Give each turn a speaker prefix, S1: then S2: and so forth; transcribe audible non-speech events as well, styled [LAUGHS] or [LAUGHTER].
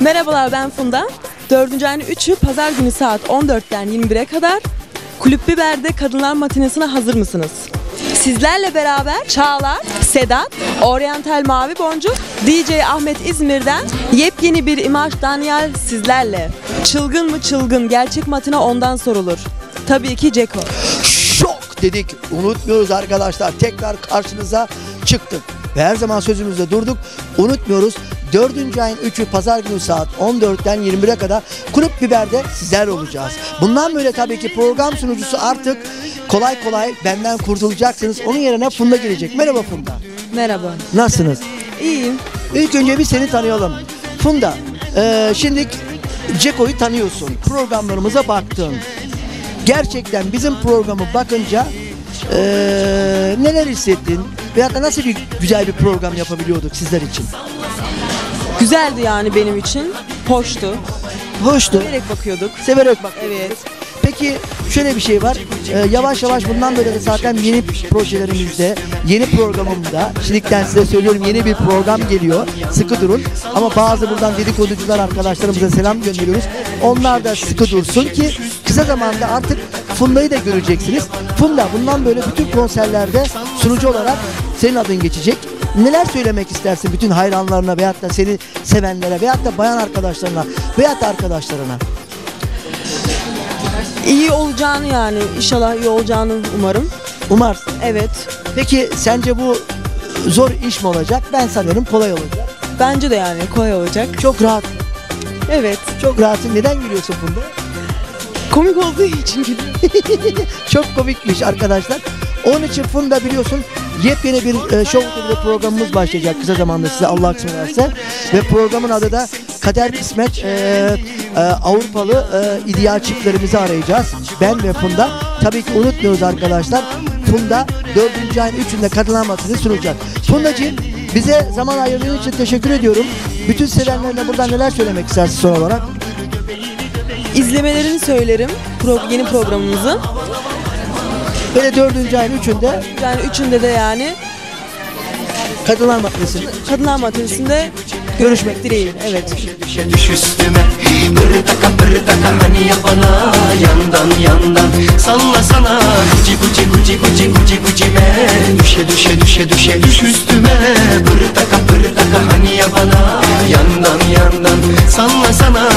S1: Merhabalar ben Funda. 4. ayın 3'ü pazar günü saat 14'ten 21'e kadar Kulüp Biber'de kadınlar matinesine hazır mısınız? Sizlerle beraber Çağlar, Sedat, Oriental Mavi Boncuk, DJ Ahmet İzmir'den yepyeni bir imaj Daniel sizlerle. Çılgın mı çılgın gerçek matine ondan sorulur. Tabii ki Ceko.
S2: Şok dedik. Unutmuyoruz arkadaşlar. Tekrar karşınıza çıktık. Ve her zaman sözümüzde durduk. Unutmuyoruz. 4. ayın 3'ü pazar günü saat 14'ten 21'e kadar Kulüp Biber'de sizler olacağız. Bundan böyle tabii ki program sunucusu artık kolay kolay benden kurtulacaksınız. Onun yerine Funda gelecek. Merhaba Funda.
S1: Merhaba.
S2: Nasılsınız?
S1: İyiyim.
S2: İlk önce bir seni tanıyalım. Funda, eee şimdi Ceko'yu tanıyorsun. Programlarımıza baktın. Gerçekten bizim programı bakınca eee, neler hissettin? Veyahut da nasıl bir güzel bir program yapabiliyorduk sizler için?
S1: Güzeldi yani benim için. Hoştu.
S2: Hoştu.
S1: Severek bakıyorduk.
S2: Severek bak.
S1: Evet.
S2: Peki şöyle bir şey var. Ee, yavaş yavaş bundan böyle de zaten yeni projelerimizde, yeni programımda, şimdiden size söylüyorum yeni bir program geliyor. Sıkı durun. Ama bazı buradan dedikoducular arkadaşlarımıza selam gönderiyoruz. Onlar da sıkı dursun ki kısa zamanda artık Funda'yı da göreceksiniz. Funda bundan böyle bütün konserlerde sunucu olarak senin adın geçecek. Neler söylemek istersin bütün hayranlarına veyahut da seni sevenlere veyahut da bayan arkadaşlarına veyahut da arkadaşlarına?
S1: İyi olacağını yani inşallah iyi olacağını umarım.
S2: Umarsın.
S1: Evet.
S2: Peki sence bu zor iş mi olacak? Ben sanıyorum kolay olacak.
S1: Bence de yani kolay olacak.
S2: Çok rahat.
S1: Evet.
S2: Çok rahatsın. Neden gülüyorsun Funda?
S1: Komik olduğu için gülüyorum. [LAUGHS]
S2: Çok komikmiş arkadaşlar. Onun için Funda biliyorsun yepyeni bir e, Show TV'de programımız başlayacak kısa zamanda size Allah kısmet ederse. Ve programın adı da Kader Kısmet e, e, Avrupalı e, ideal çiftlerimizi arayacağız. Ben ve Funda. Tabii ki unutmuyoruz arkadaşlar. Funda 4. ayın 3'ünde katılamasını sunacak. Fundacığım bize zaman ayırdığın için teşekkür ediyorum. Bütün sevenlerine buradan neler söylemek istersin son olarak?
S1: İzlemelerini söylerim. Pro, yeni programımızı.
S2: Böyle 4. ayın 3'ünde
S1: Yani üçünde de yani
S2: Kadınlar Matinesi'nde
S1: Kadınlar Matinesinde görüşmek dileğiyle. Evet.
S3: Düşe düş üstüme Bırıdaka bırıdaka hani ya bana Yandan yandan sallasana Guci guci guci guci guci gucime Düşe düşe düşe düşe düş üstüme Bırıdaka bırıdaka hani ya bana Yandan yandan sallasana